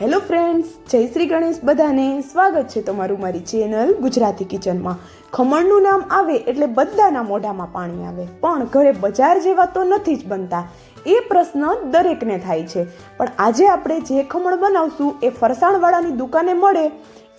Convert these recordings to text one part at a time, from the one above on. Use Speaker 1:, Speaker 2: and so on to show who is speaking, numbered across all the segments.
Speaker 1: Hello friends, જય શ્રી ગણેશ બધાને સ્વાગત છે તમારું મારી ચેનલ ગુજરાતી કિચનમાં. ખમણનું નામ આવે એટલે બધાના મોઢામાં પાણી આવે, પણ ઘરે બજાર જેવા તો નથી જ બનતા. એ પ્રશ્ન દરેકને થાય છે. પણ આજે આપણે જે ખમણ બનાવશું એ ફરસાણવાળાની દુકાને મળે,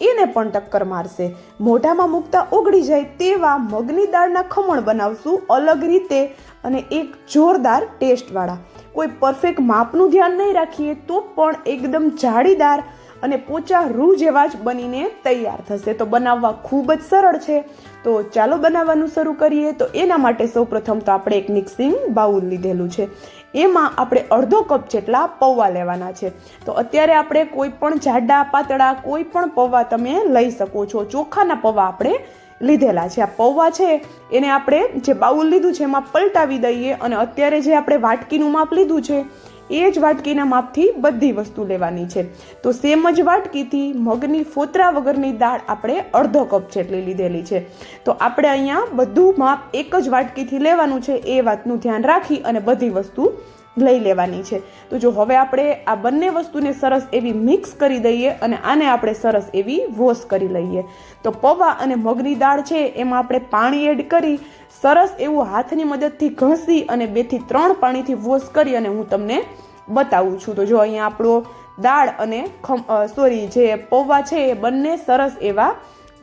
Speaker 1: એને પણ ટક્કર મારશે. મોઢામાં મૂકતા ઓગળી જાય તેવા મગની દાળના ખમણ બનાવશું અલગ રીતે અને એક જોરદાર ટેસ્ટવાળા. કોઈ પરફેક્ટ માપનું ધ્યાન નહીં રાખીએ તો પણ એકદમ જાળીદાર અને પોચા રૂ જેવા જ બનીને તૈયાર થશે. તો બનાવવા ખૂબ જ સરળ છે. તો ચાલો બનાવવાનું શરૂ કરીએ. તો એના માટે સૌપ્રથમ તો આપણે એક મિક્સિંગ બાઉલ લીધેલું છે. એમાં આપણે અડધો કપ જેટલા પૌવા લેવાના છે. તો અત્યારે આપણે કોઈ પણ જાડા, પાતળા, કોઈ પણ પૌવા તમે લઈ શકો છો. ચોખાના પૌવા આપણે લીધેલા છે. આ પૌવા છે, એને આપણે જે બાઉલ લીધું છે એમાં પલટાવી દઈએ અને અત્યારે જે આપણે વાટકીનું માપ લીધું છે, એ જ વાટકીના માપથી બધી વસ્તુ લેવાની છે. તો સેમ જ વાટકીથી મગની ફોતરા વગરની દાળ આપણે અડધો કપ જેટલી લીધેલી છે. તો આપણે અહીંયા બધું માપ એક જ વાટકીથી લેવાનું છે, એ વાતનું ધ્યાન રાખી અને બધી વસ્તુ લઈ લેવાની છે. તો જો હવે આપણે આ બંને વસ્તુને સરસ એવી મિક્સ કરી દઈએ અને આને આપણે સરસ એવી વોશ કરી લઈએ. તો પૌવા અને મગની દાળ છે, એમાં આપણે પાણી એડ કરી, સરસ એવું હાથની મદદથી ઘસી અને બેથી ત્રણ પાણીથી વોશ કરી અને હું તમને બતાવું છું. તો જો અહીંયા આપણો દાળ અને સોરી જે પૌવા છે, એ બંને સરસ એવા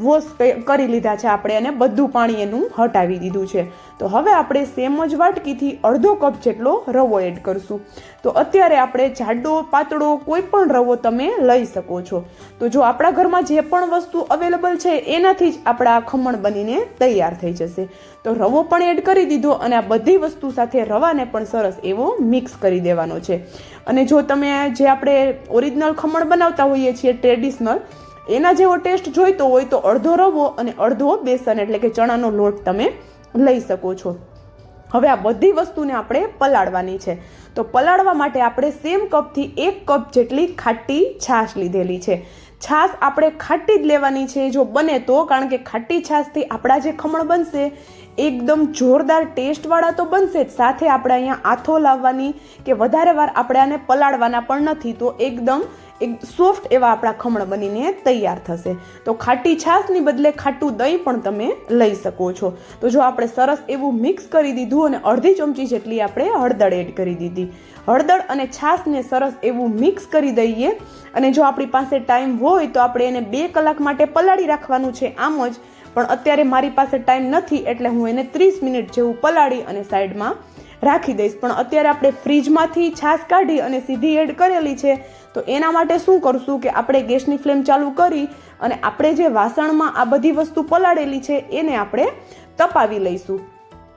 Speaker 1: વોશ કરી લીધા છે આપણે અને બધું પાણી એનું હટાવી દીધું છે. તો હવે આપણે સેમ જ વાટકીથી અડધો કપ જેટલો રવો એડ કરશું. તો અત્યારે આપણે જાડો, પાતળો કોઈ પણ રવો તમે લઈ શકો છો. તો જો આપણા ઘરમાં જે પણ વસ્તુ અવેલેબલ છે એનાથી જ આપણા ખમણ બનીને તૈયાર થઈ જશે. તો રવો પણ એડ કરી દીધો અને આ બધી વસ્તુ સાથે રવાને પણ સરસ એવો મિક્સ કરી દેવાનો છે. અને જો તમે જે આપણે ઓરિજિનલ ખમણ બનાવતા હોઈએ છીએ ટ્રેડિશનલ એના જેવો ટેસ્ટ જોઈતો હોય તો અડધો રવો અને અડધો બેસન, એટલે કે ચણાનો લોટ તમે લઈ શકો છો. હવે આ બધી વસ્તુને આપણે પલાળવાની છે. તો પલાળવા માટે આપણે સેમ કપથી એક કપ જેટલી ખાટી છાશ લીધેલી છે. છાશ આપણે ખાટી જ લેવાની છે, જો બને તો, કારણ કે ખાટી છાશથી આપણા જે ખમણ બનશે, એકદમ જોરદાર ટેસ્ટવાળા તો બનશે જ. સાથે આપણે અહીંયા આથો લાવવાની કે વધારે વાર આપણે આને પલાળવાના પણ નથી, તો એકદમ એક સોફ્ટ એવા આપણા ખમણ બનીને તૈયાર થશે. તો ખાટી છાશની બદલે ખાટું દહીં પણ તમે લઈ શકો છો. તો જો આપણે સરસ એવું મિક્સ કરી દીધું અને અડધી ચમચી જેટલી આપણે હળદર એડ કરી દીધી. હળદર અને છાશને સરસ એવું મિક્સ કરી દઈએ અને જો આપણી પાસે ટાઈમ હોય તો આપણે એને બે કલાક માટે પલાળી રાખવાનું છે આમ જ. પણ અત્યારે મારી પાસે ટાઈમ નથી એટલે હું એને ત્રીસ મિનિટ જેવું પલાળી અને સાઈડમાં રાખી દઈશ. પણ અત્યારે આપણે ફ્રીજમાંથી છાશ કાઢી અને સીધી એડ કરેલી છે, તો એના માટે શું કરશું કે આપણે ગેસની ફ્લેમ ચાલુ કરી અને આપણે જે વાસણમાં આ બધી વસ્તુ પલાળેલી છે, એને આપણે તપાવી લઈશું.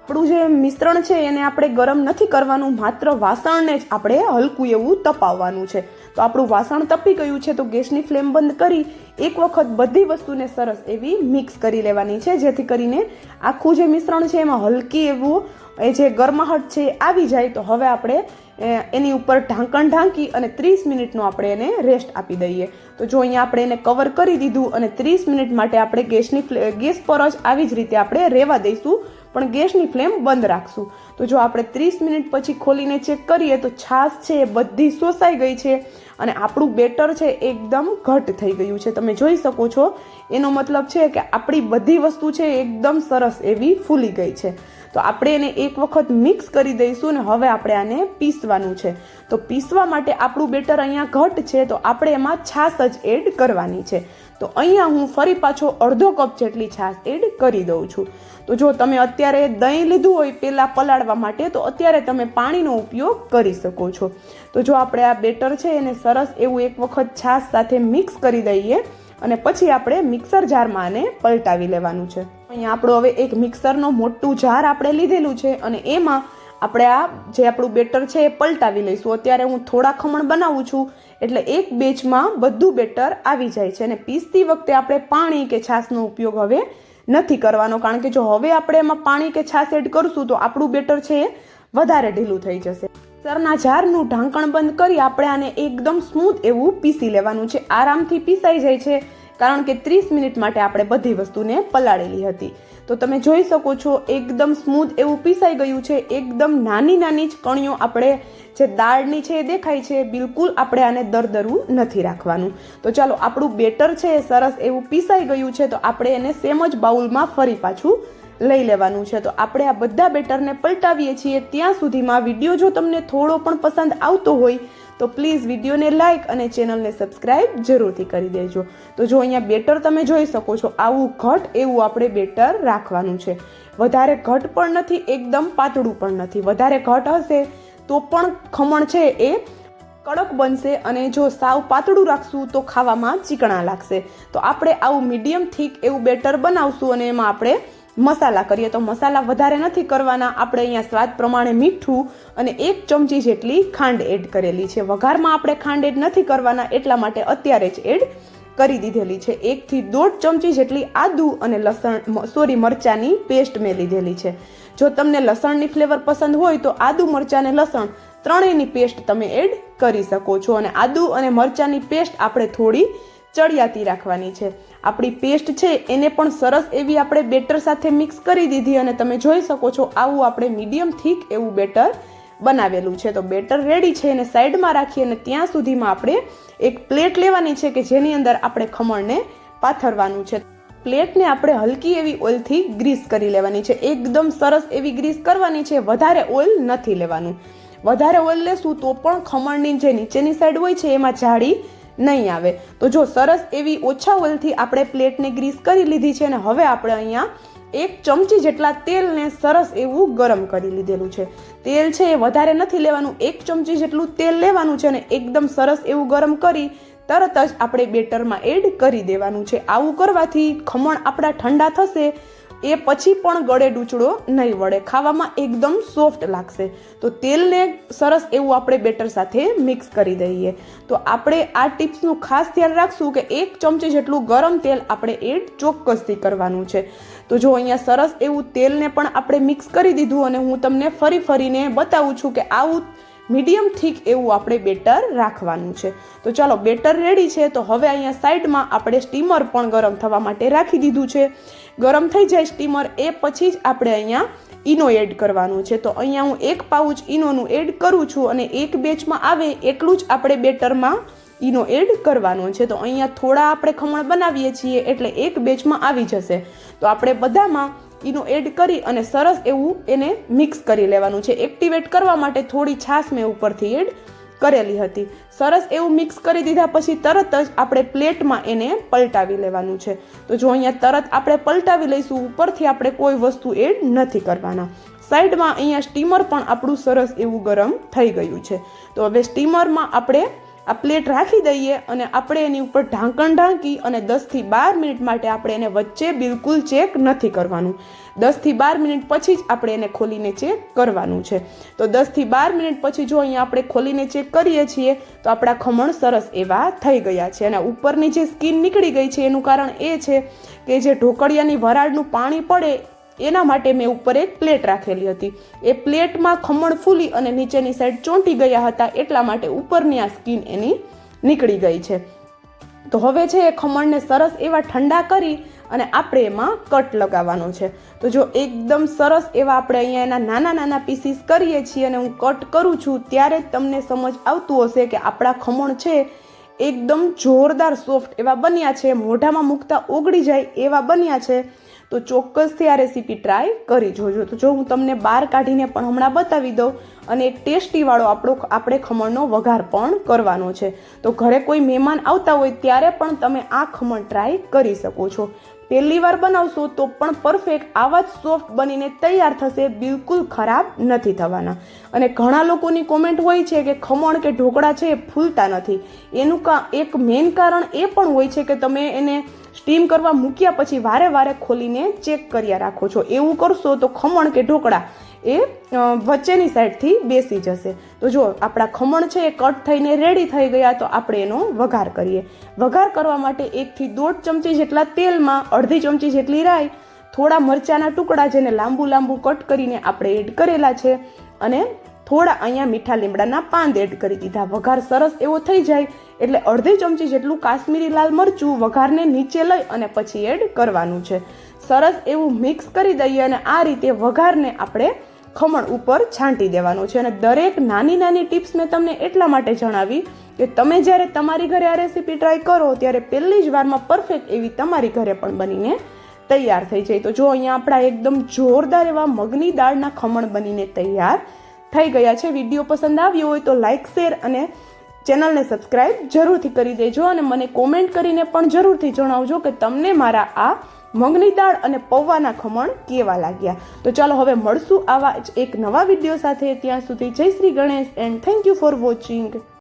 Speaker 1: આપણું જે મિશ્રણ છે, એને આપણે ગરમ નથી કરવાનું, માત્ર વાસણને જ આપણે હલકું એવું તપાવવાનું છે. તો આપણું વાસણ તપી ગયું છે, તો ગેસની ફ્લેમ બંધ કરી એક વખત બધી વસ્તુને સરસ એવી મિક્સ કરી લેવાની છે, જેથી કરીને આખું જે મિશ્રણ છે, એમાં હલકી એવું એ જે ગરમાહટ છે આવી જાય તો હવે આપણે એની ઉપર ઢાંકણ ઢાંકી અને ત્રીસ મિનિટનો આપણે એને રેસ્ટ આપી દઈએ. તો જો અહીંયા આપણે એને કવર કરી દીધું અને ત્રીસ મિનિટ માટે આપણે ગેસની ગેસ પર જ આવી જ રીતે આપણે રહેવા દઈશું, પણ ગેસની ફ્લેમ બંધ રાખશું. તો જો આપણે ત્રીસ મિનિટ પછી ખોલીને ચેક કરીએ તો છાશ છે, એ બધી શોષાઈ ગઈ છે અને આપણું બેટર છે એકદમ ઘટ થઈ ગયું છે. તમે જોઈ શકો છો, એનો મતલબ છે કે આપણી બધી વસ્તુ છે એકદમ સરસ એવી ફૂલી ગઈ છે. તો આપણે એને એક વખત મિક્સ કરી દઈશું ને હવે આપણે આને પીસવાનું છે. તો પીસવા માટે આપણું બેટર અહીંયા ઘટ છે, તો આપણે એમાં છાશ જ એડ કરવાની છે. તો અહીંયા હું ફરી પાછો અડધો કપ જેટલી છાશ એડ કરી દઉં છું. તો જો તમે અત્યારે દહીં લીધું હોય પહેલાં પલાળવા માટે, તો અત્યારે તમે પાણીનો ઉપયોગ કરી શકો છો. તો જો આપણે આ બેટર છે, એને સરસ એવું એક વખત છાશ સાથે મિક્સ કરી દઈએ અને પછી આપણે મિક્સર જારમાં આને પલટાવી લેવાનું છે. અહીંયા આપણું હવે એક મિક્સરનો મોટું જાર આપણે લીધેલું છે અને એમાં આપણે આ જે આપણું બેટર છે એ પલટાવી લઈશું. અત્યારે હું થોડા ખમણ બનાવું છું, એટલે એક બેચમાં બધું બેટર આવી જાય છે અને પીસતી વખતે આપણે પાણી કે છાશનો ઉપયોગ હવે નથી કરવાનો. કારણ કે જો હવે આપણે એમાં પાણી કે છાશ એડ કરશું તો આપણું બેટર છે એ વધારે ઢીલું થઈ જશે. સરના જારનું ઢાંકણ બંધ કરી આપણે આને એકદમ સ્મૂથ એવું પીસી લેવાનું છે. આરામથી પીસાઈ જાય છે. કારણ કે ત્રીસ મિનિટ માટે આપણે બધી વસ્તુને પલાળેલી હતી. તો તમે જોઈ શકો છો, એકદમ સ્મૂથ એવું પીસાઈ ગયું છે. એકદમ નાની નાની જ કણીઓ આપણે, જે દાળની છે એ દેખાય છે, બિલકુલ આપણે આને દરદરવું નથી રાખવાનું. તો ચાલો, આપણું બેટર છે એ સરસ એવું પીસાઈ ગયું છે, તો આપણે એને સેમ જ બાઉલમાં ફરી પાછું લઈ લેવાનું છે. તો આપણે આ બધા બેટરને પલટાવીએ છીએ. ત્યાં સુધીમાં વીડિયો જો તમને થોડો પણ પસંદ આવતો હોય તો પ્લીઝ વિડીયોને લાઇક અને ચેનલને સબસ્ક્રાઇબ જરૂરથી કરી દેજો. તો જો અહીંયા બેટર તમે જોઈ શકો છો, આવું ઘટ એવું આપણે બેટર રાખવાનું છે. વધારે ઘટ પણ નથી, એકદમ પાતળું પણ નથી. વધારે ઘટ હશે તો પણ ખમણ છે એ કડક બનશે અને જો સાવ પાતળું રાખશું તો ખાવામાં ચીકણા લાગશે. તો આપણે આવું મીડિયમ થીક એવું બેટર બનાવશું અને એમાં આપણે મસાલા કરીએ તો મસાલા વધારે નથી કરવાના. આપણે અહીંયા સ્વાદ પ્રમાણે મીઠું અને એક ચમચી જેટલી ખાંડ એડ કરેલી છે. વઘારમાં આપણે ખાંડ એડ નથી કરવાના, એટલા માટે અત્યારે જ એડ કરી દીધેલી છે. એકથી દોઢ ચમચી જેટલી આદુ અને લસણ સોરી, મરચાંની પેસ્ટ મેં લીધેલી છે. જો તમને લસણની ફ્લેવર પસંદ હોય તો આદુ, મરચાં અને લસણ ત્રણેયની પેસ્ટ તમે એડ કરી શકો છો. અને આદુ અને મરચાંની પેસ્ટ આપણે થોડી ચડિયાતી રાખવાની છે. આપણી પેસ્ટ છે, એને પણ સરસ એવી આપણે બેટર સાથે મિક્સ કરી દીધી અને તમે જોઈ શકો છો, આવું આપણે મીડિયમ થીક એવું બેટર બનાવેલું છે. તો બેટર રેડી છે એને સાઈડમાં રાખી અને ત્યાં સુધીમાં આપણે એક પ્લેટ લેવાની છે કે જેની અંદર આપણે ખમણને પાથરવાનું છે. પ્લેટને આપણે હલકી એવી ઓઇલથી ગ્રીસ કરી લેવાની છે. એકદમ સરસ એવી ગ્રીસ કરવાની છે. વધારે ઓઇલ નથી લેવાનું. વધારે ઓઇલ લેશું તો પણ ખમણની જે નીચેની સાઈડ હોય છે, એમાં જાળી નહીં આવે. તો જો સરસ એવી ઓછા ઓઇલથી આપણે પ્લેટને ગ્રીસ કરી લીધી છે અને હવે આપણે અહીંયા એક ચમચી જેટલા તેલને સરસ એવું ગરમ કરી લીધેલું છે. તેલ છે એ વધારે નથી લેવાનું, એક ચમચી જેટલું તેલ લેવાનું છે અને એકદમ સરસ એવું ગરમ કરી તરત જ આપણે બેટરમાં એડ કરી દેવાનું છે. આવું કરવાથી ખમણ આપણા ઠંડા થશે એ પછી પણ ગળે ડૂચડો નહીં વળે. ખાવામાં એકદમ સોફ્ટ લાગશે. તો તેલને સરસ એવું આપણે બેટર સાથે મિક્સ કરી દઈએ. તો આપણે આ ટિપ્સનું ખાસ ધ્યાન રાખશું કે એક ચમચી જેટલું ગરમ તેલ આપણે એડ ચોક્કસથી કરવાનું છે. તો જો અહીંયા સરસ એવું તેલને પણ આપણે મિક્સ કરી દીધું અને હું તમને ફરી ફરીને બતાવું છું કે આવું મીડિયમ થીક એવું આપણે બેટર રાખવાનું છે. તો ચાલો, બેટર રેડી છે, તો હવે અહીંયા સાઈડમાં આપણે સ્ટીમર પણ ગરમ થવા માટે રાખી દીધું છે. ગરમ થઈ જાય સ્ટીમર, એ પછી જ આપણે અહીંયા ઈનો એડ કરવાનું છે. તો અહીંયા હું એક પાઉચ ઈનોનું એડ કરું છું અને એક બેચમાં આવે એટલું જ આપણે બેટરમાં ઈનો એડ કરવાનો છે. તો અહીંયા થોડા આપણે ખમણ બનાવીએ છીએ એટલે એક બેચમાં આવી જશે. તો આપણે બધામાં ઈનો એડ કરી અને સરસ એવું એને મિક્સ કરી લેવાનું છે. એક્ટિવેટ કરવા માટે થોડી છાશ મેં ઉપરથી એડ કરેલી હતી. સરસ એવું મિક્સ કરી દીધા પછી તરત જ આપણે પ્લેટમાં એને પલટાવી લેવાનું છે. તો જો અહીંયા તરત આપણે પલટાવી લઈશું, ઉપરથી આપણે કોઈ વસ્તુ એડ નથી કરવાના. સાઈડમાં અહીંયા સ્ટીમર પણ આપણું સરસ એવું ગરમ થઈ ગયું છે. તો હવે સ્ટીમરમાં આપણે આ પ્લેટ રાખી દઈએ અને આપણે એની ઉપર ઢાંકણ ઢાંકી અને દસથી બાર મિનિટ માટે આપણે એને વચ્ચે બિલકુલ ચેક નથી કરવાનું. દસથી બાર મિનિટ પછી જ આપણે એને ખોલીને ચેક કરવાનું છે. તો દસથી બાર મિનિટ પછી જો અહીંયા આપણે ખોલીને ચેક કરીએ છીએ, તો આપણા ખમણ સરસ એવા થઈ ગયા છે અને ઉપરની જે સ્કીન નીકળી ગઈ છે, એનું કારણ એ છે કે જે ઢોકળિયાની વરાળનું પાણી પડે એના માટે મેં ઉપર એક પ્લેટ રાખેલી હતી. એ પ્લેટમાં ખમણ ફૂલી અને નીચેની સાઈડ ચોંટી ગયા હતા એટલા માટે ઉપરની આ સ્કીન એની નીકળી ગઈ છે. તો હવે છે એ ખમણને સરસ એવા ઠંડા કરી અને આપણે એમાં કટ લગાવવાનો છે. તો જો એકદમ સરસ એવા આપણે અહીંયા એના નાના નાના પીસીસ કરીએ છીએ અને હું કટ કરું છું, ત્યારે જ તમને સમજ આવતું હશે કે આપણા ખમણ છે એકદમ જોરદાર સોફ્ટ એવા બન્યા છે, મોઢામાં મૂકતા ઓગળી જાય એવા બન્યા છે. તો ચોક્કસથી આ રેસીપી ટ્રાય કરી જોજો. તો જો હું તમને બહાર કાઢીને પણ હમણાં બતાવી દઉં, અને એક ટેસ્ટીવાળો આપણો આપણે ખમણનો વઘાર પણ કરવાનો છે. તો ઘરે કોઈ મહેમાન આવતા હોય ત્યારે પણ તમે આ ખમણ ટ્રાય કરી શકો છો. પહેલી વાર બનાવશો તો પણ પરફેક્ટ આવા જ સોફ્ટ બનીને તૈયાર થશે, બિલકુલ ખરાબ નથી થવાના. અને ઘણા લોકોની કોમેન્ટ હોય છે કે ખમણ કે ઢોકળા છે એ ફૂલતા નથી. એનું કા, એક મેઇન કારણ એ પણ હોય છે કે તમે એને સ્ટીમ કરવા મૂક્યા પછી વારે વારે ખોલીને ચેક કર્યા, રાખો છો, એવું કરશો તો ખમણ કે ઢોકળા? એ વચ્ચેની સાઈડથી બેસી જશે. તો જો આપણા ખમણ છે એ કટ થઈને રેડી થઈ ગયા, તો આપણે એનો વઘાર કરીએ. વઘાર કરવા માટે એકથી દોઢ ચમચી જેટલા તેલમાં અડધી ચમચી જેટલી રાઈ, થોડા મરચાના ટુકડા જેને લાંબુ લાંબુ કટ કરીને આપણે એડ કરેલા છે, અને થોડા અહીંયા મીઠા લીમડાના પાન એડ કરી દીધા. વઘાર સરસ એવો થઈ જાય એટલે અડધી ચમચી જેટલું કાશ્મીરી લાલ મરચું વઘારને નીચે લઈ અને પછી એડ કરવાનું છે. સરસ એવું મિક્સ કરી દઈએ અને આ રીતે વઘારને આપણે ખમણ ઉપર છાંટી દેવાનું છે. અને દરેક નાની નાની ટિપ્સ મેં તમને એટલા માટે જણાવી કે તમે જ્યારે તમારી ઘરે આ રેસીપી ટ્રાય કરો ત્યારે પહેલી જ વારમાં પરફેક્ટ એવી તમારી ઘરે પણ બનીને તૈયાર થઈ જાય. તો જો અહીંયા આપણા એકદમ જોરદાર એવા મગની દાળના ખમણ બનીને તૈયાર થઈ ગયા છે. વીડિયો પસંદ આવ્યો હોય તો લાઇક શેર અને ચેનલને સબસ્ક્રાઈબ જરૂરથી કરી દેજો અને મને કોમેન્ટ કરીને પણ જરૂરથી જણાવજો કે તમને મારા આ મગની દાળ અને પૌવાના ખમણ કેવા લાગ્યા. તો ચાલો હવે મળશું આવા જ એક નવા વીડિયો સાથે. ત્યાં સુધી Jai Shri Ganesh and thank you for watching